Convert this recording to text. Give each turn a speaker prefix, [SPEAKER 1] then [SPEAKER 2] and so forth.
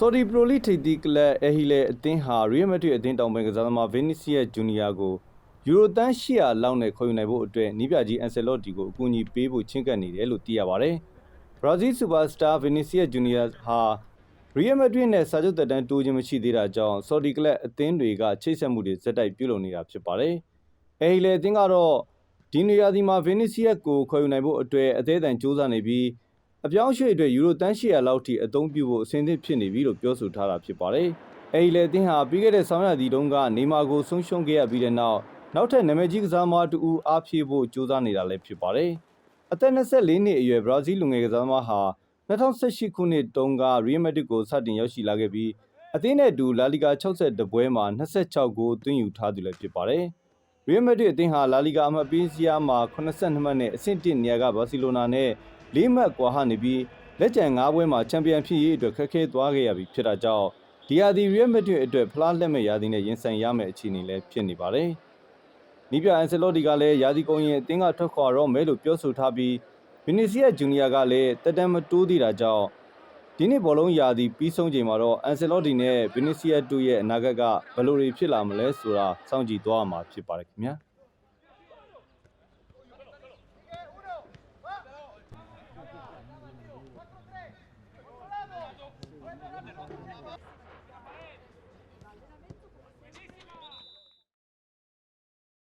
[SPEAKER 1] ဆော်ဒီပရိုလိထိပ်သီးကလပ်အဟီလေအသင်းဟာရီယယ်မက်ဒရစ်အသင်းတောင်ပင်ကစားသမားဗင်းနီစီယာဂျူနီယာကိုယူရိုတန်း800လောက်နဲ့ခေါ်ယူနိုင်ဖို့အတွက်နီးပြကြီးအန်ဆယ်လော့တီကိုအကူအညီပေးဖို့ချဉ်းကပ်နေတယ်လို့သိရပါဗျ။ဘရာဇီးစူပါစတာဗင်းနီစီယာဂျူနီယာဟာရီယယ်မက်ဒရစ်နဲ့စာချုပ်သက်တမ်းတိုးခြင်းမရှိသေးတာကြောင့်ဆော်ဒီကလပ်အသင်းတွေကချိတ်ဆက်မှုတွေဇက်တိုက်ပြုလုပ်နေတာဖြစ်ပါတယ်။အဟီလေအသင်းကတော့ဒီနေရာဒီမှာဗင်းနီစီယာကိုခေါ်ယူနိုင်ဖို့အတွက်အသေးအံစူးစမ်းနေပြီး အပြောင်းအရွှေ့အတွက်ယူရိုတန်း800လောက်ထိအသုံးပြုဖို့အဆင်သင့်ဖြစ်နေပြီလို့ပြောဆိုထားတာဖြစ်ပါတယ်။အဲဒီလေအသင်းဟာပြီးခဲ့တဲ့ဆောင်းရာသီတုန်းကနေမာကိုဆုံးရှုံးခဲ့ရပြီးတဲ့နောက်နောက်ထပ်နာမည်ကြီးကစားသမားတူဦးအားဖြည့်ဖို့ကြိုးစားနေတာလည်းဖြစ်ပါတယ်။အသက်24နှစ်အရွယ်ဘရာဇီးလူငယ်ကစားသမားဟာ2018ခုနှစ်တုန်းကရီယယ်မက်ဒရစ်ကိုစတင်ရောက်ရှိလာခဲ့ပြီးအသင်းနဲ့အတူလာလီဂါ62ပွဲမှာ26ဂိုးသွင်းယူထားသူလည်းဖြစ်ပါတယ်။ရီယယ်မက်ဒရစ်အသင်းဟာလာလီဂါအမှတ်ပေးစရာမှာ82မှတ်နဲ့အဆင့်1နေရာကဘာစီလိုနာနဲ့ ၄မှတ်ကွာဟနေပြီးလက်ကျန်၅ပွဲမှာချန်ပီယံဖြစ်ရေးအတွက်ခက်ခဲသွားခဲ့ရပြီဖြစ်တာကြောင့်ဒီယာဒီရီယယ်မက်ဒရစ်အတွက်ဖလားလက်မဲ့ယာဒီနဲ့ရင်ဆိုင်ရမယ့်အခြေအနေလည်းဖြစ်နေပါတယ်။နီးပြအန်ဆယ်လော့တီကလည်းယာဒီကုံရင်အသင်းကထွက်ခွာတော့မယ်လို့ပြောဆိုထားပြီးဗီနီစီယက်ဂျူနီယာကလည်းတက်တမ်းမတိုးသေးတာကြောင့်ဒီနှစ်ဘောလုံးယာဒီပြီးဆုံးချိန်မှာတော့အန်ဆယ်လော့တီနဲ့ဗီနီစီယက်တို့ရဲ့အနာဂတ်ကဘယ်လိုတွေဖြစ်လာမလဲဆိုတာစောင့်ကြည့်သွားမှာဖြစ်ပါတယ်ခင်ဗျာ။